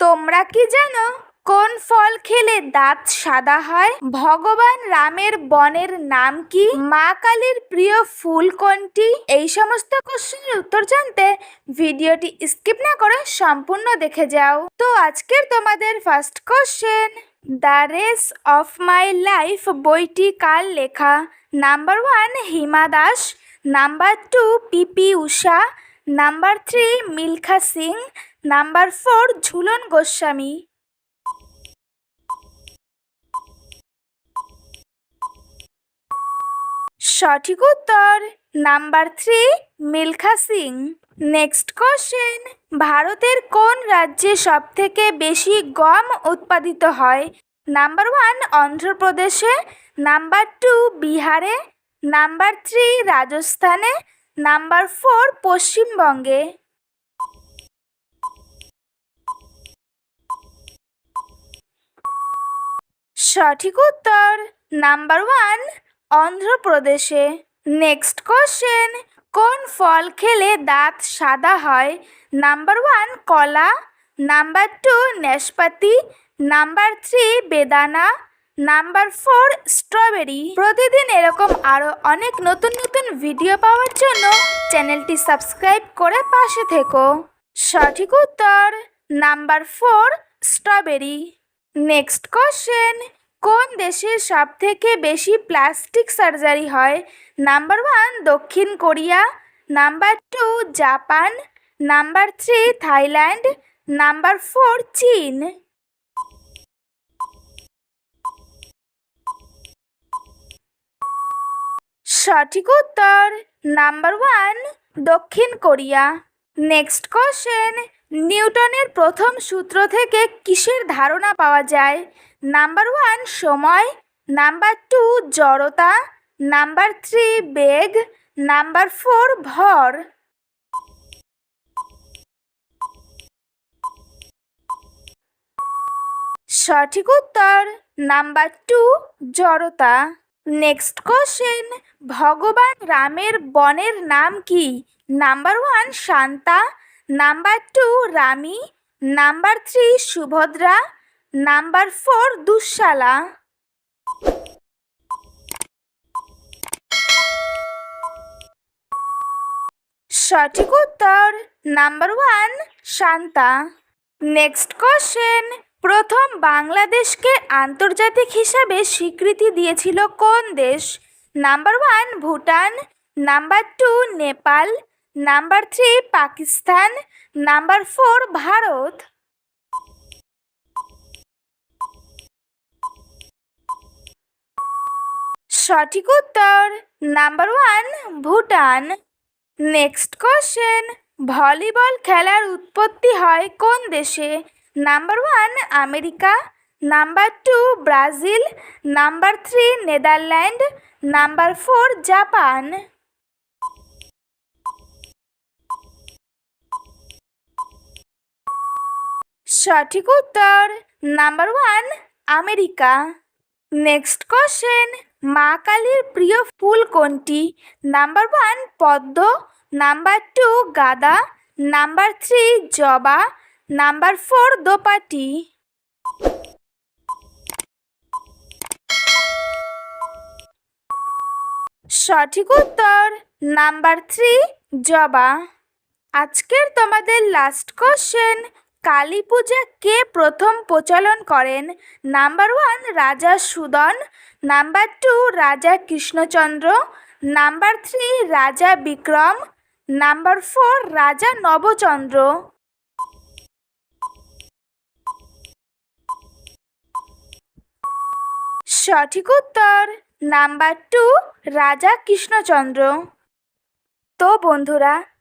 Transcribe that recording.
তোমরা কি জানো কোন ফল খেলে দাঁত সাদা হয়? ভগবান রামের বনের নাম কি? মা কালীর প্রিয় ফুল কোনটি? এই সমস্ত কোশ্চেনের উত্তর জানতে ভিডিওটি স্কিপ না করে সম্পূর্ণ দেখে যাও। তো আজকের তোমাদের first question the race of my life বইটি কার লেখা? Number one Hima Das. Number two P P Usha number three Milkha Singh. Number four, Jhulan Goswami. সঠিক উত্তর, number three, Milkha Singh. Next question ভারতের কোন রাজ্যে সবথেকে বেশি গম উৎপাদিত হয়? নাম্বার ওয়ান, অন্ধ্রপ্রদেশে। নাম্বার টু, বিহারে। নাম্বার থ্রি, রাজস্থানে। নাম্বার ফোর, পশ্চিমবঙ্গে। সঠিক উত্তর নাম্বার ওয়ান, অন্ধ্রপ্রদেশে। নেক্সট কোশ্চেন, কোন ফল খেলে দাঁত সাদা হয়? নাম্বার ওয়ান, কলা। নাম্বার টু নাশপাতি নাম্বার থ্রি, বেদানা। Number four, strawberry. প্রতিদিন এরকম আরও অনেক নতুন নতুন ভিডিও পাওয়ার জন্য চ্যানেলটি সাবস্ক্রাইব করে পাশে থেকো। সঠিক উত্তর, number four, strawberry. Next question কোন দেশে সব থেকে বেশি প্লাস্টিক সার্জারি হয়? নাম্বার ওয়ান দক্ষিণ Korea. Number two Japan. Number three Thailand. Number four চীন। সঠিক উত্তর নাম্বার ওয়ান দক্ষিণ কোরিয়া। নেক্সট কোশ্চেন নিউটনের প্রথম সূত্র থেকে কিসের ধারণা পাওয়া যায়? নাম্বার ওয়ান, সময়। নাম্বার টু, জড়তা। নাম্বার থ্রি, বেগ। নাম্বার ফোর, ভর। সঠিক উত্তর, নাম্বার টু, জড়তা। নেক্সট কোশ্চেন, ভগবান রামের বনের নাম কি? Number one, Shanta. Number two, Rami. Number three, Subhadra. Number four, Duhshala. সঠিক উত্তর, number one, Shanta. Next question, প্রথম বাংলাদেশকে আন্তর্জাতিক হিসাবে স্বীকৃতি দিয়েছিল কোন দেশ? Number one, Bhutan. Number two, Nepal. Number three, Pakistan. Number four, Bharat. সঠিক উত্তর। Number one, Bhutan. Next question, volleyball খেলার উৎপত্তি হয় কোন দেশে? Number one, America. Number two, Brazil. Number three, Netherland. Number four, Japan. সঠিক উত্তর, number one, America. Next question মা কালীর প্রিয় ফুল কোনটি? নাম্বার ওয়ান পদ্ম, নাম্বার টু গাদা, নাম্বার থ্রি জবা, নাম্বার ফোর দোপাটি। সঠিক উত্তর নাম্বার থ্রি জবা। আজকের তোমাদের লাস্ট কোশ্চেন কালী পূজা কে প্রথম প্রচলন করেন? নাম্বার ওয়ান রাজা সুদন, নাম্বার টু রাজা কৃষ্ণচন্দ্র, নাম্বার থ্রি রাজা বিক্রম, নাম্বার ফোর রাজা নবচন্দ্র। সঠিক উত্তর নাম্বার টু রাজা কৃষ্ণচন্দ্র। তো বন্ধুরা